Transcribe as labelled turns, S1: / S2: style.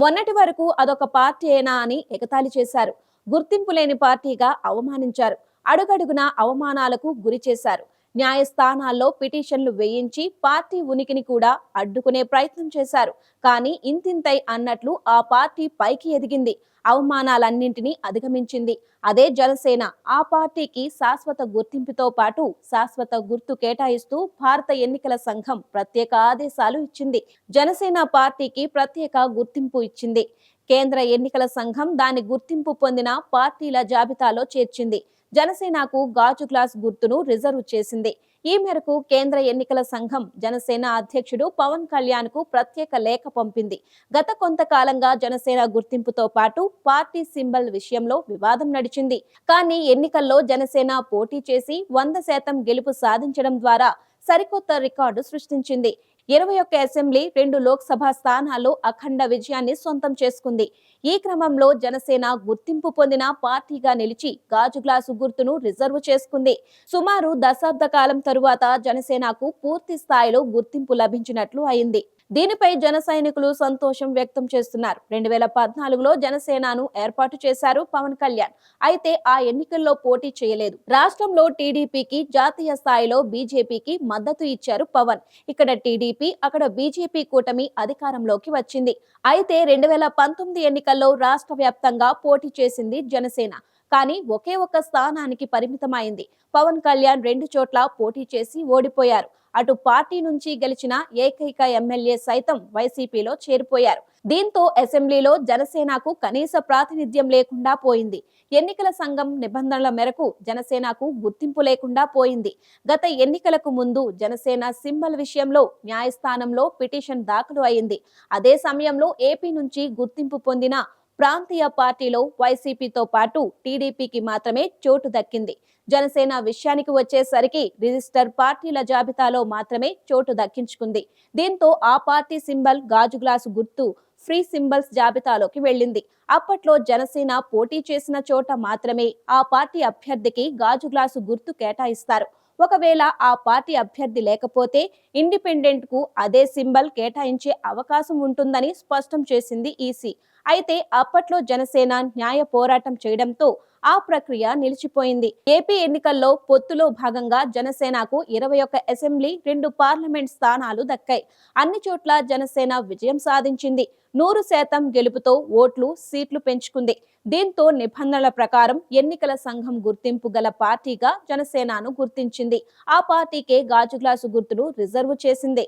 S1: మొన్నటి వరకు అదొక పార్టీయేనా అని ఎగతాళి చేశారు. గుర్తింపు లేని పార్టీగా అవమానించారు. అడుగడుగునా అవమానాలకు గురి చేశారు. న్యాయస్థానాల్లో పిటిషన్లు వేయించి పార్టీ ఉనికిని కూడా అడ్డుకునే ప్రయత్నం చేశారు. కానీ ఇంతింతై అన్నట్లు ఆ పార్టీ పైకి ఎదిగింది. అవమానాలన్నింటినీ అధిగమించింది. అదే జనసేన ఆ పార్టీకి శాశ్వత గుర్తింపుతో పాటు శాశ్వత గుర్తు కేటాయిస్తూ భారత ఎన్నికల సంఘం ప్రత్యేక ఆదేశాలు ఇచ్చింది. జనసేన పార్టీకి ప్రత్యేక గుర్తింపు ఇచ్చింది. కేంద్ర ఎన్నికల సంఘం దాని గుర్తింపు పొందిన పార్టీల జాబితాలో చేర్చింది. జనసేనకు గాజు గ్లాస్ గుర్తును రిజర్వ్ చేసింది. ఈ మేరకు కేంద్ర ఎన్నికల సంఘం జనసేన అధ్యక్షుడు పవన్ కళ్యాణ్కు ప్రత్యేక లేఖ పంపింది. గత కొంతకాలంగా జనసేన గుర్తింపుతో పాటు పార్టీ సింబల్ విషయంలో వివాదం నడిచింది. కానీ ఎన్నికల్లో జనసేన పోటీ చేసి వంద శాతం గెలుపు సాధించడం ద్వారా సరికొత్త రికార్డు సృష్టించింది. ఇరవై ఒక్క అసెంబ్లీ రెండు లోక్సభ స్థానాల్లో అఖండ విజయాన్ని సొంతం చేసుకుంది. ఈ క్రమంలో జనసేన గుర్తింపు పొందిన పార్టీగా నిలిచి గాజు గ్లాసు గుర్తును రిజర్వ్ చేసుకుంది. సుమారు దశాబ్ద కాలం తరువాత జనసేనకు పూర్తి స్థాయిలో గుర్తింపు లభించినట్లు అయింది. దీనిపై జన సైనికులు సంతోషం వ్యక్తం చేస్తున్నారు. రెండు వేల పద్నాలుగులో జనసేనను ఏర్పాటు చేశారు పవన్ కళ్యాణ్. అయితే ఆ ఎన్నికల్లో పోటీ చేయలేదు. రాష్ట్రంలో టీడీపీకి జాతీయ స్థాయిలో బీజేపీకి మద్దతు ఇచ్చారు పవన్. ఇక్కడ టీడీపీ అక్కడ బీజేపీ కూటమి అధికారంలోకి వచ్చింది. అయితే రెండు వేల పంతొమ్మిది ఎన్నికల్లో రాష్ట్ర వ్యాప్తంగా పోటీ చేసింది జనసేన. కానీ ఒకే ఒక్క స్థానానికి పరిమితమైంది. పవన్ కళ్యాణ్ రెండు చోట్ల పోటీ చేసి ఓడిపోయారు. అటు పార్టీ నుంచి గెలిచిన ఏకైక ఎమ్మెల్యే సైతం వైసీపీలో చేరిపోయారు. దీంతో అసెంబ్లీలో జనసేనకు కనీస ప్రాతినిధ్యం లేకుండా పోయింది. ఎన్నికల సంఘం నిబంధనల మేరకు జనసేనకు గుర్తింపు లేకుండా పోయింది. గత ఎన్నికలకు ముందు జనసేన సింబల్ విషయంలో న్యాయస్థానంలో పిటిషన్ దాఖలు అయింది. అదే సమయంలో ఏపీ నుంచి గుర్తింపు పొందిన ప్రాంతీయ పార్టీలో వైసీపీతో పాటు టీడీపీకి మాత్రమే చోటు దక్కింది. జనసేన విషయానికి వచ్చేసరికి రిజిస్టర్ పార్టీల జాబితాలో మాత్రమే చోటు దక్కించుకుంది. దీంతో ఆ పార్టీ సింబల్ గాజు గ్లాసు గుర్తు ఫ్రీ సింబల్స్ జాబితాలోకి వెళ్ళింది. అప్పట్లో జనసేన పోటీ చేసిన చోట మాత్రమే ఆ పార్టీ అభ్యర్థికి గాజు గ్లాసు గుర్తు కేటాయిస్తారు. ఒకవేళ ఆ పార్టీ అభ్యర్థి లేకపోతే ఇండిపెండెంట్కు అదే సింబల్ కేటాయించే అవకాశం ఉంటుందని స్పష్టం చేసింది ఈసీ. అయితే అప్పట్లో జనసేన న్యాయ పోరాటం చేయడంతో ఆ ప్రక్రియ నిలిచిపోయింది. ఏపీ ఎన్నికల్లో పొత్తులో భాగంగా జనసేనకు ఇరవై ఒక్క అసెంబ్లీ రెండు పార్లమెంట్ స్థానాలు దక్కాయి. అన్ని చోట్ల జనసేన విజయం సాధించింది. నూరు శాతం గెలుపుతో ఓట్లు సీట్లు పెంచుకుంది. దీంతో నిబంధనల ప్రకారం ఎన్నికల సంఘం గుర్తింపు గల పార్టీగా జనసేనను గుర్తించింది. ఆ పార్టీకే గాజు గ్లాసు గుర్తును రిజర్వ్ చేసింది.